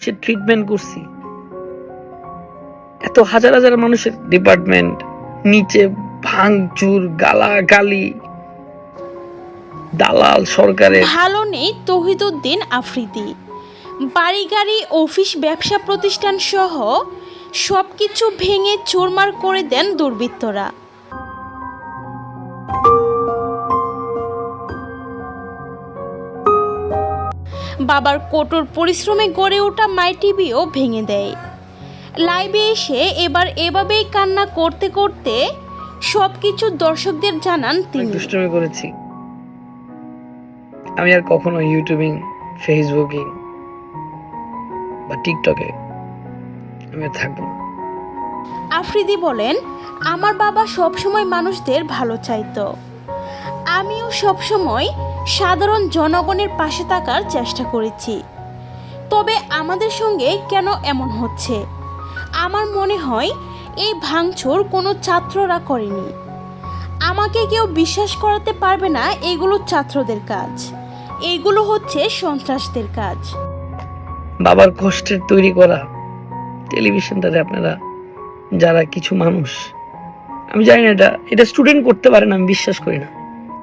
সে treatment করছি। এত হাজার হাজার মানুষের ডিপার্টমেন্ট নিচে ভাঙচুর গালা গালি দালাল সরকারের। ভালো নেই তহিদুদ্দিন আফ্রিদি। বাড়ি গাড়ি অফিস, ব্যবসা প্রতিষ্ঠান সহ সব কিছু ভেঙে চুরমার করে দেন দুর্বৃত্তরা। বাবার কঠোর পরিশ্রমে গড়ে ওঠা মাই টিভিও ভেঙে দেয়। লাইভে এসে এবার এভাবেই কান্না করতে করতে সব কিছু দর্শকদের জানান তিনি। দুষ্টুমি করেছি। আমি আর কখনো ইউটিউবিং ফেসবুকিং বা টিকটকে আমি আর থাকব না। আফ্রিদি বলেন আমার বাবা সবসময় মানুষদের ভালো চাইতো। আমিও সবসময় সাধারণ জনগণের পাশে থাকার চেষ্টা করেছি। তবে আমাদের সঙ্গে কেন এমন হচ্ছে? আমার মনে হয় এই ভাঙচুর কোনো ছাত্ররা করেনি। আমাকে কেউ বিশ্বাস করাতে পারবে না এগুলো ছাত্রদের কাজ। এগুলো হচ্ছে সন্ত্রাসদের কাজ। বাবার কষ্টের তৈরি করা টেলিভিশনটাতে আপনারা যারা কিছু মানুষ, আমি জানি না এটা এটা স্টুডেন্ট করতে পারে না, আমি বিশ্বাস করি না।